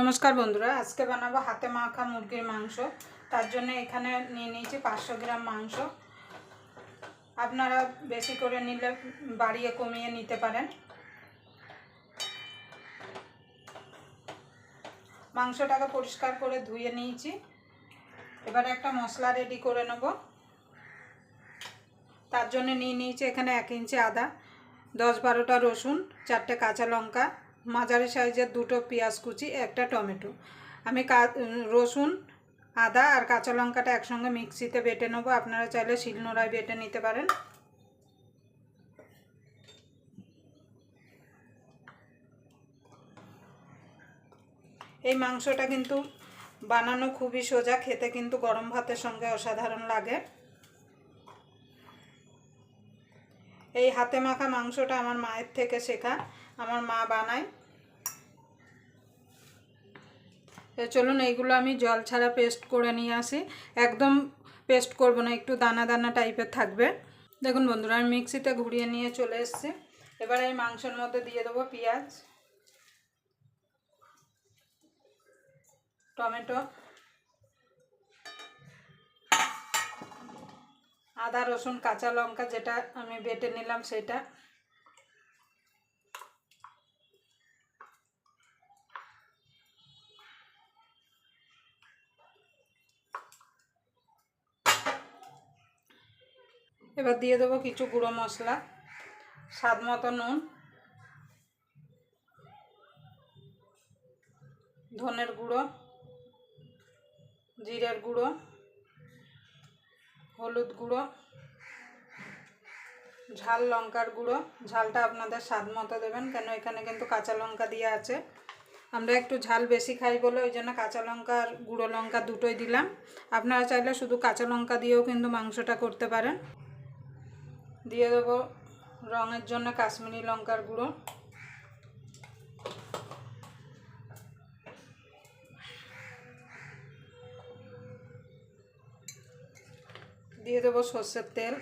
নমস্কার বন্ধুরা, আজকে বানাবো হাতে মাখা মুরগির মাংস। তার জন্য এখানে নিয়ে নিয়েছি পাঁচশো গ্রাম মাংস। আপনারা বেশি করে নিলে বাড়িয়ে কমিয়ে নিতে পারেন। মাংসটাকে পরিষ্কার করে ধুয়ে নিয়েছি। এবার একটা মশলা রেডি করে নেব। তার জন্য নিয়ে নিয়েছি এখানে এক ইঞ্চি আদা, দশ বারোটা রসুন, চারটে কাঁচা লঙ্কা মাঝারি সাইজের দুটো পেঁয়াজ কুচি, একটা টমেটো। আমি রসুন, আদা আর কাঁচা লঙ্কাটা একসঙ্গে মিক্সিতে বেটে নেব। আপনারা চাইলে শিলনোড়ায় বেটে নিতে পারেন। এই মাংসটা কিন্তু বানানো খুবই সোজা, খেতে কিন্তু গরম ভাতের সঙ্গে অসাধারণ লাগে। এই হাতে মাখা মাংসটা আমার মায়ের থেকে শেখা। আমার মা বানায়। তো চলুন এইগুলো আমি জল ছাড়া পেস্ট করে নিয়ে আসি। একদম পেস্ট করব না, একটু দানা দানা টাইপের থাকবে। দেখুন বন্ধুরা, আমি মিক্সিতে ঘুরিয়ে নিয়ে চলে এসেছি। এবার এই মাংসের মধ্যে দিয়ে দেবো পেঁয়াজ, টমেটো, আদা, রসুন, কাঁচা লঙ্কা, যেটা আমি বেটে নিলাম সেটা। এবার দিয়ে দেবো কিছু গুঁড়ো মশলা, স্বাদ মতো নুন, ধনের গুঁড়ো, জিরের গুঁড়ো, হলুদ গুঁড়ো, ঝাল লঙ্কার গুঁড়ো। ঝালটা আপনাদের স্বাদ মতো দেবেন, কেন এখানে কিন্তু কাঁচা লঙ্কা দিয়ে আছে। আমরা একটু ঝাল বেশি খাই বলে ওই জন্য কাঁচা লঙ্কা আর গুঁড়ো লঙ্কা দুটোই দিলাম। আপনারা চাইলে শুধু কাঁচা লঙ্কা দিয়েও কিন্তু মাংসটা করতে পারেন। দিয়ে দেবো রঙের জন্য কাশ্মীরি লঙ্কার গুঁড়ো। দিয়ে দেবো সর্ষের তেল।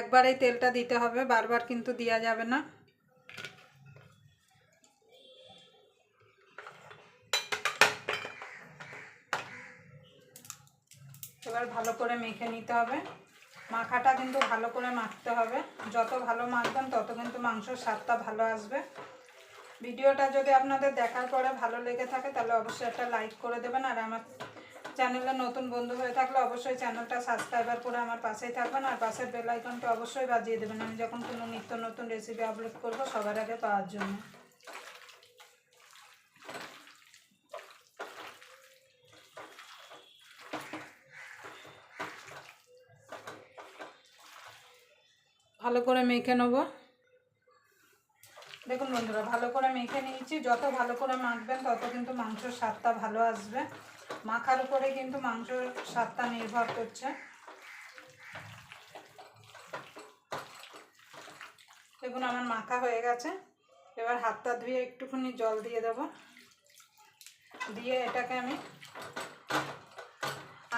একবার এই তেলটা দিতে হবে, বারবার কিন্তু দেওয়া যাবে না। এবার ভালো করে মেখে নিতে হবে। মাখাটা কিন্তু ভালো করে মাখতে হবে। যত ভালো মাখবেন তত কিন্তু মাংসর স্বাদটা ভালো আসবে। ভিডিওটা যদি আপনাদের দেখার পরে ভালো লেগে থাকে, তাহলে অবশ্যই একটা লাইক করে দেবেন। আর আমার চ্যানেলে নতুন বন্ধু হয়ে থাকলে অবশ্যই চ্যানেলটা সাবস্ক্রাইবার করে আমার পাশেই থাকবেন। আর পাশের বেল আইকনটা অবশ্যই বাজিয়ে দেবেন। আমি যখন কোনো নিত্য নতুন রেসিপি আপলোড করব সবার আগে পাওয়ার জন্য। ভালো করে মেখে নেব। দেখুন বন্ধুরা, ভালো করে মেখে নিয়েছি। যত ভালো করে মাখবেন, তত কিন্তু মাংসের স্বাদটা ভালো আসবে। মাখার উপরে কিন্তু মাংসের স্বাদটা নির্ভর করছে। দেখুন, আমার মাখা হয়ে গেছে। এবার হাতটা ধুয়ে একটুখানি জল দিয়ে দেব। দিয়ে এটাকে আমি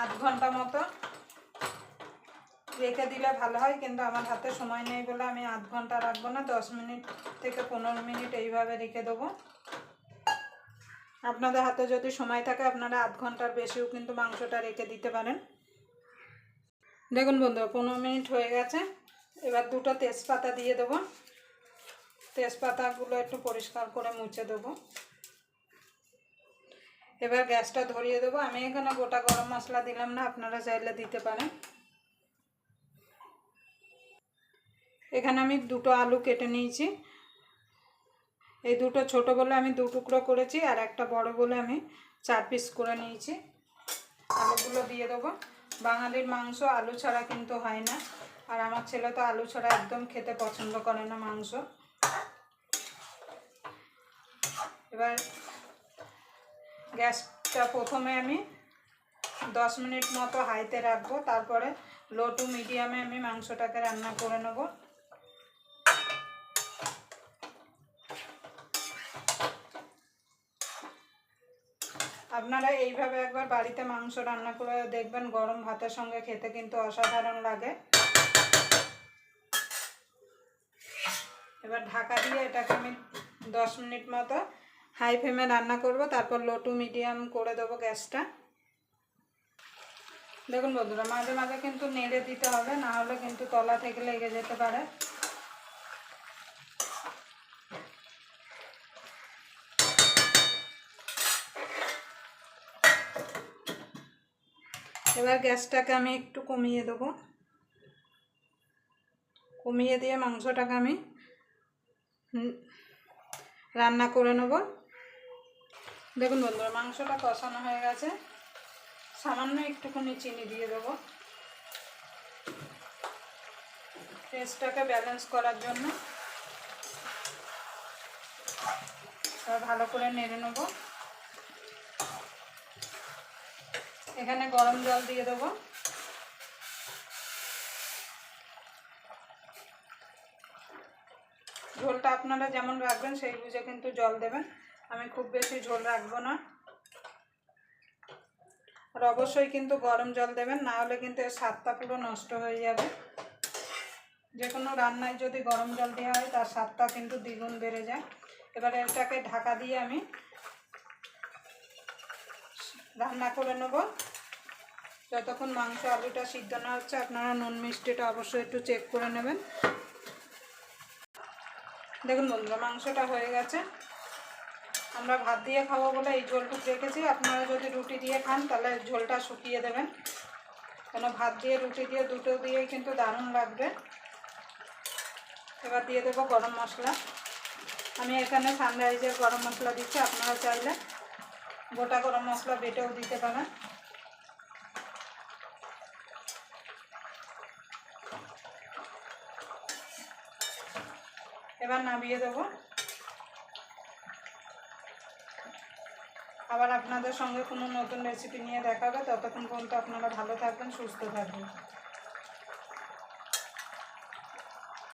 আধ ঘণ্টা মতো রেখে দিলে ভালো হয়, কিন্তু আমার হাতে সময় নেই বলে আমি আধ ঘণ্টা রাখব না, দশ মিনিট থেকে পনেরো মিনিট এইভাবে রেখে দেবো। আপনাদের হাতে যদি সময় থাকে, আপনারা আধ ঘণ্টার বেশিও কিন্তু মাংসটা রেখে দিতে পারেন। দেখুন বন্ধুরা, পনেরো মিনিট হয়ে গেছে, এবার দুটো তেজপাতা দিয়ে দেবো। তেজপাতাগুলো একটু পরিষ্কার করে মুছে দেবো। এবার গ্যাসটা ধরিয়ে দেবো। আমি এখানে গোটা গরম মশলা দিলাম না, আপনারা চাইলে দিতে পারেন। এখানে আমি দুটো আলু কেটে নিয়েছি। এই দুটো ছোট বলে আমি দু টুকরো করেছি আর একটা বড় বলে আমি চার পিস করে নিয়েছি। আলুগুলো দিয়ে দেবো। বাঙালির মাংস আলু ছাড়া কিন্তু হয় না। আর আমার ছেলে তো আলু ছাড়া একদম খেতে পছন্দ করে না মাংস। এবার গ্যাসটা প্রথমে আমি দশ মিনিট মতো হাইতে রাখব। তারপরে লো টু মিডিয়ামে আমি মাংসটাকে রান্না করে নেব। আপনারা এইভাবে একবার বাড়িতে মাংস রান্না করে দেখবেন, গরম ভাতের সঙ্গে খেতে কিন্তু অসাধারণ লাগে। এবার ঢাকা দিয়ে এটাকে আমি দশ মিনিট মতো হাই ফ্লেমে রান্না করব, তারপর লো টু মিডিয়াম করে দেবো গ্যাসটা। দেখুন বন্ধুরা, মাঝে মাঝে কিন্তু নেড়ে দিতে হবে, না হলে কিন্তু তলা থেকে লেগে যেতে পারে। এবার গ্যাসটাকে আমি একটু কমিয়ে দেবো। কমিয়ে দিয়ে মাংসটাকে আমি রান্না করে নেব। দেখুন বন্ধুরা, মাংসটা কষানো হয়ে গেছে। সামান্য একটুখানি চিনি দিয়ে দেবো। টেস্টটাকে ব্যালেন্স করার জন্য। ভালো করে নেড়ে নেব। এখানে গরম জল দিয়ে দেবো। ঝোলটা আপনারা যেমন রাখবেন, সেই বুঝে কিন্তু জল দেবেন। আমি খুব বেশি ঝোল রাখব না। আর অবশ্যই কিন্তু গরম জল দেবেন, না হলে কিন্তু এর স্বাদটা পুরো নষ্ট হয়ে যাবে। যে কোনো রান্নায় যদি গরম জল দেওয়া হয়, তার স্বাদটা কিন্তু দ্বিগুণ বেড়ে যায়। এবার এটাকে ঢাকা দিয়ে আমি রান্না করে নেব। যতক্ষণ মাংস আলুটা সিদ্ধ না হচ্ছে, আপনারা নুন মিষ্টিটা অবশ্যই একটু চেক করে নেবেন। দেখুন বন্ধুরা, মাংসটা হয়ে গেছে। আমরা ভাত দিয়ে খাব বলে এই ঝোলটুকু রেখেছি। আপনারা যদি রুটি দিয়ে খান, তাহলে ঝোলটা শুকিয়ে দেবেন। কেন, ভাত দিয়ে, রুটি দিয়ে, দুটো দিয়েই কিন্তু দারুণ লাগবে। এবার দিয়ে দেবো গরম মশলা। আমি এখানে সানরাইজের গরম মশলা দিচ্ছি, আপনারা চাইলে গোটা গরম মশলা বেটেও দিতে পারেন। এবার নামিয়ে দেবো। আবার আপনাদের সঙ্গে কোনো নতুন রেসিপি নিয়ে দেখা হবে ততক্ষণ পর্যন্ত আপনারা ভালো থাকবেন, সুস্থ থাকবেন।